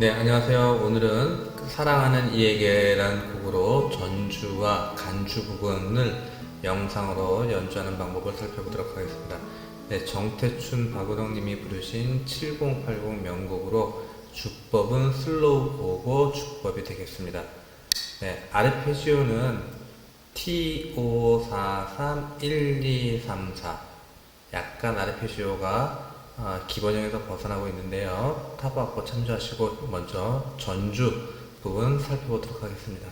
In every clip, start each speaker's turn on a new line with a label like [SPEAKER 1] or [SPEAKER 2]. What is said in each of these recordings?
[SPEAKER 1] 네, 안녕하세요. 오늘은 그 사랑하는 이에게라는 곡으로 전주와 간주 부분을 영상으로 연주하는 방법을 살펴보도록 하겠습니다. 네, 정태춘 박우덕님이 부르신 7080 명곡으로 주법은 슬로우 고고 주법이 되겠습니다. 네, 아르페지오는 T5431234 약간 아르페지오가 아, 기본형에서 벗어나고 있는데요. 타브 악보 참조하시고 먼저 전주 부분 살펴보도록 하겠습니다.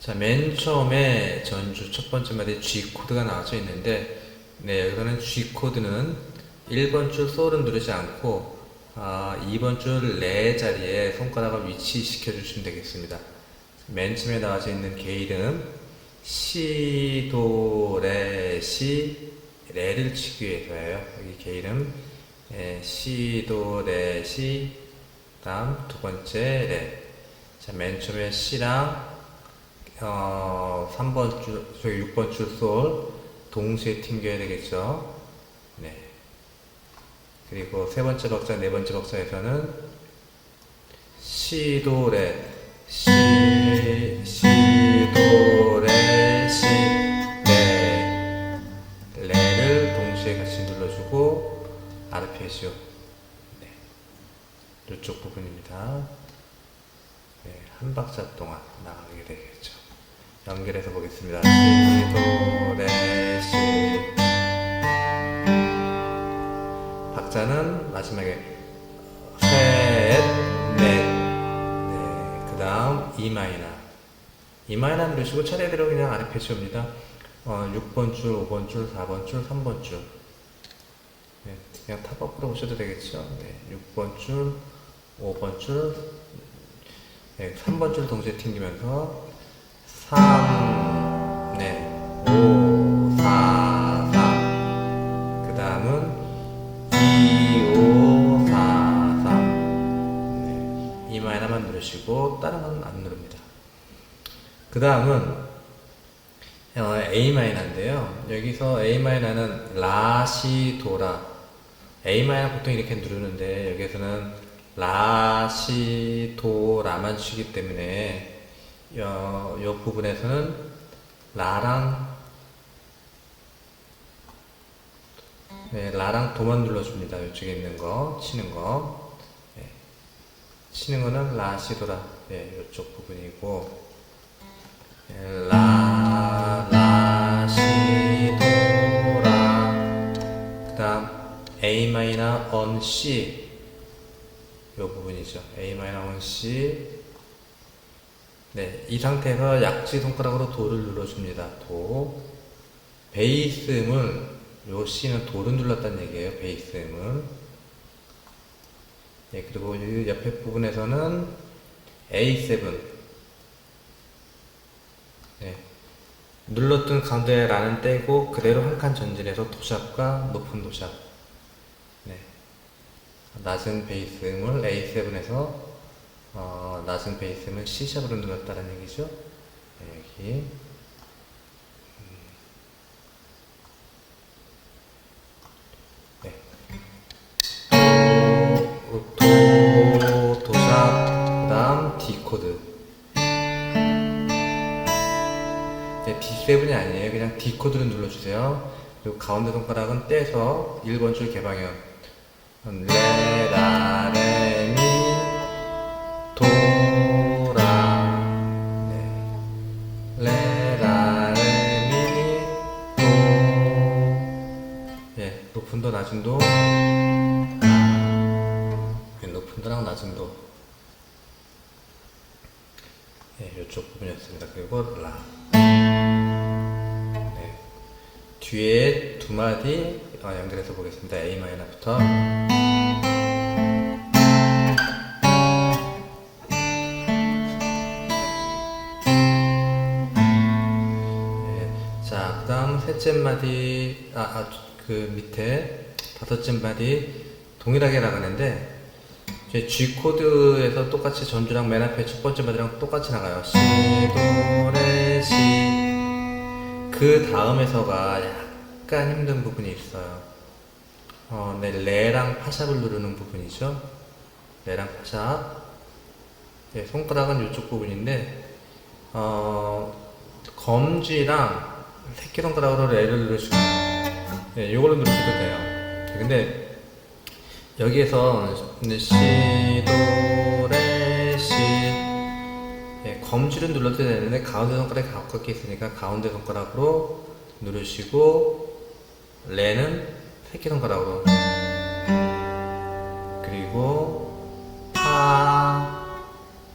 [SPEAKER 1] 자, 맨 처음에 전주 첫 번째 마디 G 코드가 나와져 있는데, 네, 여기서는 G 코드는 1번 줄 솔은 누르지 않고, 아, 2번 줄 레 자리에 손가락을 위치시켜 주시면 되겠습니다. 맨 처음에 나와져 있는 게일은 시, 도, 레, 시, 레를 치기 위해서예요. 여기 게일은 예, 시, 도, 레, 시, 다음 두 번째 레. 자, 맨 처음에 시랑 어, 3번 줄, 저기 6번 줄솔 동시에 튕겨야 되겠죠. 네. 그리고 세 번째 박자, 네 번째 박자에서는 시, 도, 레, 시, 시, 도, 아르페지오. 네. 이쪽 부분입니다. 네, 한 박자 동안 나가게 되겠죠. 연결해서 보겠습니다. 시, 도, 레, 시. 박자는 마지막에 셋, 넷. 네, 그 다음 E 마이너. E 마이너 누르시고 차례대로 그냥 아르페지오입니다. 어, 6번 줄, 5번 줄, 4번 줄, 3번 줄. 네, 그냥 탑업으로 보셔도 되겠죠. 네, 6번 줄, 5번 줄, 네, 3번 줄 동시에 튕기면서 3, 네, 5, 4, 3. 그 다음은 2, 5, 4, 3. 네, 이 마이너만 누르시고 다른 건 안 누릅니다. 그 다음은 어, A 마이너인데요. 여기서 A 마이너는 라시 도라. A 마이너 보통 이렇게 누르는데 여기서는 라 시 도 라만 치기 때문에 어, 이 부분에서는 라랑 네, 라랑 도만 눌러줍니다. 이쪽에 있는 거 치는 거 네. 치는 거는 라 시 도라 네, 이쪽 부분이고 네, 라 라시도라 A 마이너 on C 이 부분이죠. A 마이너 on C 네, 이 상태에서 약지 손가락으로 도를 눌러줍니다. 도 베이스음을 요 C는 도를 눌렀다는 얘기예요. 베이스음을 네, 그리고 이 옆에 부분에서는 A7 네, 눌렀던 가운데 라는 떼고 그대로 한 칸 전진해서 도샵과 높은 도샵 네, 낮은 베이스음을 A7에서 어, 낮은 베이스음을 C샵으로 눌렀다는 얘기죠 네, 여기. 네, D7이 아니에요. 그냥 D 코드를 눌러주세요. 그리고 가운데 손가락은 떼서 1번 줄 개방현. 레, 라, 레, 미, 도, 라. 네. 레, 라, 레, 미, 도. 예, 높은 도, 낮은 도. 예, 높은 도랑 낮은 도. 예, 이쪽 부분이었습니다. 그리고 라. 네. 뒤에 두 마디 어, 연결해서 보겠습니다. A 마이너부터. 셋째 마디, 아, 아, 그 밑에 다섯째 마디 동일하게 나가는데, 이제 G 코드에서 똑같이 전주랑 맨 앞에 첫 번째 마디랑 똑같이 나가요. 시, 도, 레, 시. 그 다음에서가 약간 힘든 부분이 있어요. 어, 네, 레랑 파샵을 누르는 부분이죠. 레랑 파샵. 예, 손가락은 이쪽 부분인데, 어, 검지랑 새끼손 가락으로 레를 누르시고, 예, 요걸로 누르셔도 돼요. 예, 근데, 여기에서 이제 시, 도, 레, 시, 예, 검지를 눌러도 되는데, 가운데 손가락이 가깝게 있으니까 가운데 손가락으로 누르시고, 레는 새끼손가락으로. 그리고, 파,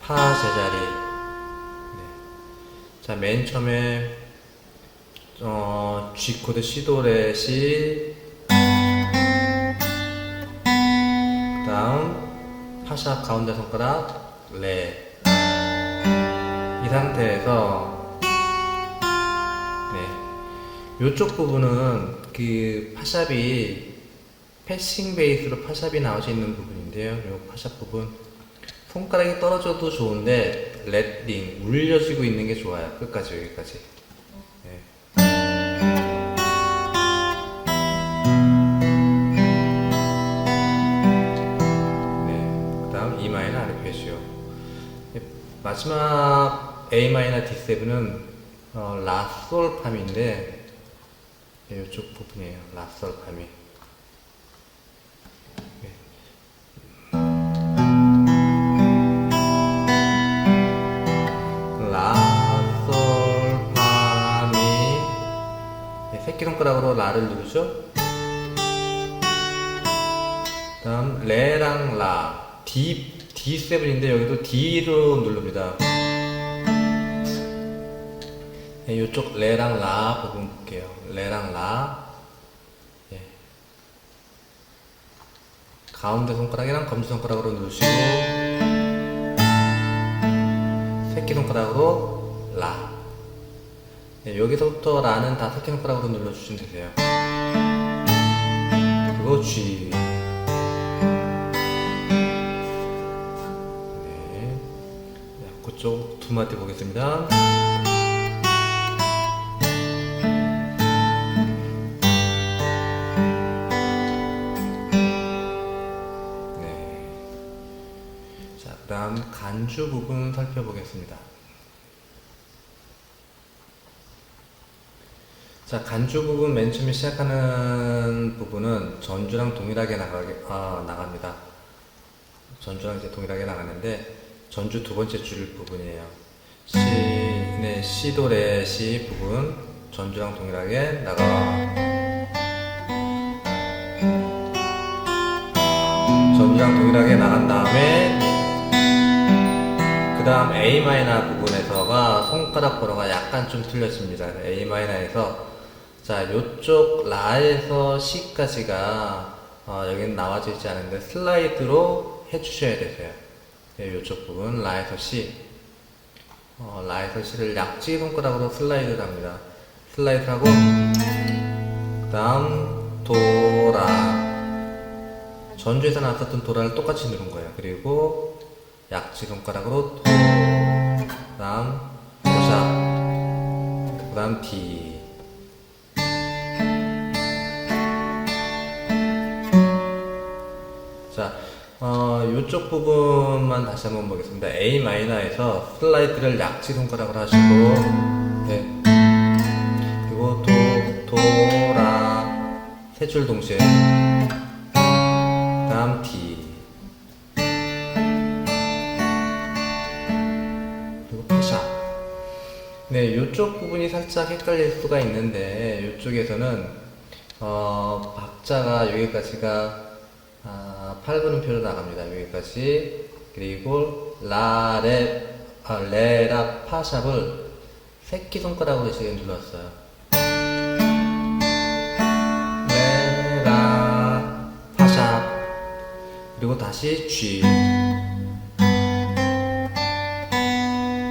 [SPEAKER 1] 파 제자리. 네. 자, 맨 처음에 어, G 코드 시도레 시 그다음 파샵 가운데 손가락 레. 이 상태에서 네. 요쪽 부분은 그 파샵이 패싱 베이스로 파샵이 나오져 있는 부분인데요. 요 파샵 부분 손가락이 떨어져도 좋은데 렛링 울려지고 있는 게 좋아요. 끝까지 여기까지. 네. 마지막 A 마이너 D7은 어, 라솔 팜인데 네, 이쪽 부분이에요. 라솔 팜이. 네. 라솔 파미 네, 새끼손가락으로 라를 누르죠 다음 레랑 라 D D7인데 여기도 D로 누릅니다 네, 이쪽 레랑 라 부분 볼게요 레랑 라 예. 가운데 손가락이랑 검지손가락으로 누르시고 새끼손가락으로 라. 네, 여기서부터 라는 다 새끼손가락으로 눌러주시면 되세요. 그리고 G. 네, 그쪽 두 마디 보겠습니다. 네. 자, 그 다음 간주 부분 살펴보겠습니다. 자, 간주 부분 맨 처음에 시작하는 부분은 전주랑 동일하게 나가게, 아, 나갑니다. 전주랑 이제 동일하게 나가는데, 전주 두 번째 줄 부분이에요. 시, 네, 시도레 시 부분, 전주랑 동일하게 나가, 전주랑 동일하게 나간 다음에, 그 다음 A 마이너 부분에서가 손가락 번호가 약간 좀 틀려집니다. A 마이너에서 자 요쪽 라에서 C까지가 어, 여기는 나와져 있지 않은데 슬라이드로 해주셔야 되세요. 네, 요쪽 부분 라에서 C 어, 라에서 C를 약지 손가락으로 슬라이드를 합니다. 슬라이드 하고 그 다음 도라 전주에서 나왔었던 도라를 똑같이 누른 거예요. 그리고 약지 손가락으로 도, 그 다음 도샵, 그 다음 D. 자, 어, 이쪽 부분만 다시 한번 보겠습니다. A 마이너에서 슬라이드를 약지 손가락으로 하시고, 네. 그리고 도, 도 라 세 줄 동시에, 그다음 D. 그리고 파샵. 네, 이쪽 부분이 살짝 헷갈릴 수가 있는데 이쪽에서는 어, 박자가 여기까지가 아, 8분음표로 나갑니다. 여기까지 그리고 라 레 아, 레 라 파샵을 새끼 손가락으로 지금 눌렀어요. 레 라 파샵 그리고 다시 G.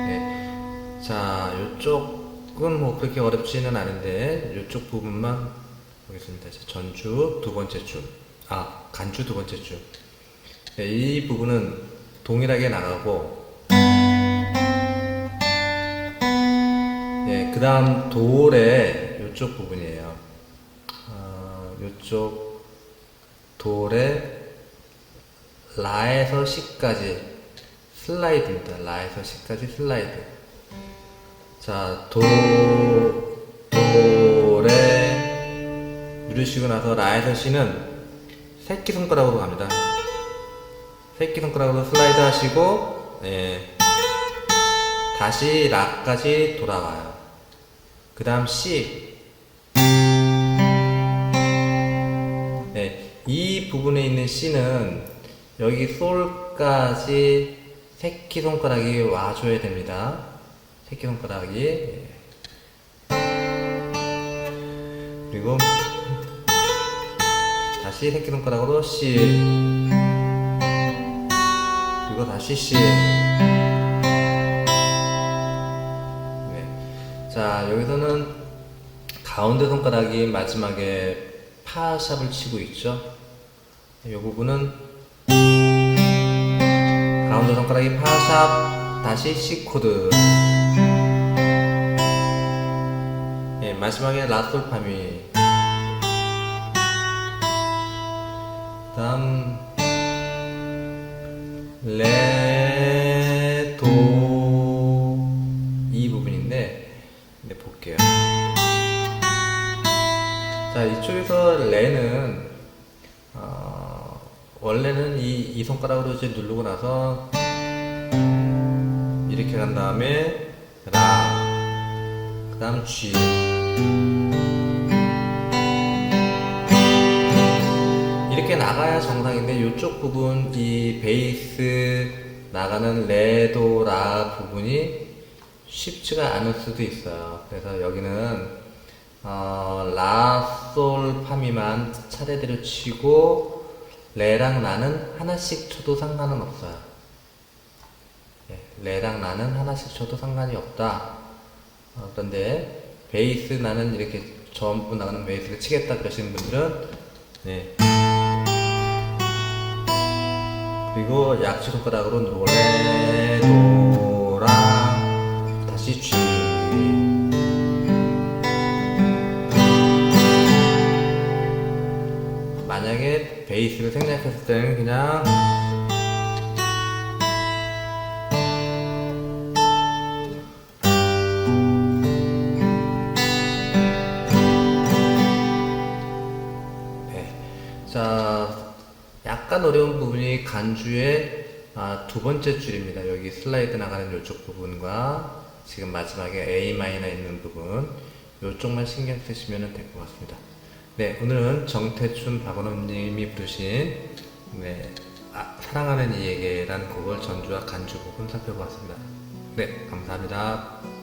[SPEAKER 1] 네. 자, 요쪽은 뭐 그렇게 어렵지는 않은데, 요쪽 부분만 보겠습니다. 전주 두 번째 줄. 아, 간주 두 번째 줄. 네, 이 부분은 동일하게 나가고, 네, 그 다음 돌의 요쪽 부분이에요. 아, 요쪽 돌의 라에서 시까지 슬라이드입니다. 라에서 시까지 슬라이드. 자, 도, 도, 레 누르시고 나서 라에서 시는 새끼손가락으로 갑니다. 새끼손가락으로 슬라이드 하시고, 예. 다시 라까지 돌아와요. 그 다음 C. 네, 이 부분에 있는 C는 여기 솔까지 새끼손가락이 와줘야 됩니다. 새끼손가락이. 예. 그리고 다시 새끼 손가락으로 C. 그리고 다시 C. 네. 자, 여기서는 가운데 손가락이 마지막에 파샵을 치고 있죠. 이 부분은 가운데 손가락이 파샵 다시 C 코드. 예, 마지막에 라솔파미. 다음 레, 도, 이 부분인데, 네, 볼게요. 자, 이쪽에서 레는, 어, 원래는 이, 이 손가락으로 이제 누르고 나서, 이렇게 간 다음에, 라, 그 다음 G. 이렇게 나가야 정상인데 이쪽 부분 이 베이스 나가는 레도 라 부분이 쉽지가 않을 수도 있어요. 그래서 여기는 어, 라, 솔, 파미만 차례대로 치고 레랑 라는 하나씩 쳐도 상관은 없어요. 예, 레랑 라는 하나씩 쳐도 상관이 없다. 어, 그런데 베이스 나는 이렇게 전부 나가는 베이스를 치겠다 그러시는 분들은 네. 그리고 약지 손가락으로 노래 도라. 다시 G 만약에 베이스를 생략했을 때는 그냥 간주의 아, 두 번째 줄입니다. 여기 슬라이드 나가는 이쪽 부분과 지금 마지막에 A 마이너 있는 부분 이쪽만 신경 쓰시면 될 것 같습니다. 네, 오늘은 정태춘 박원호님이 부르신 네, 아, 사랑하는 이에게라는 곡을 전주와 간주 부분 살펴보았습니다. 네, 감사합니다.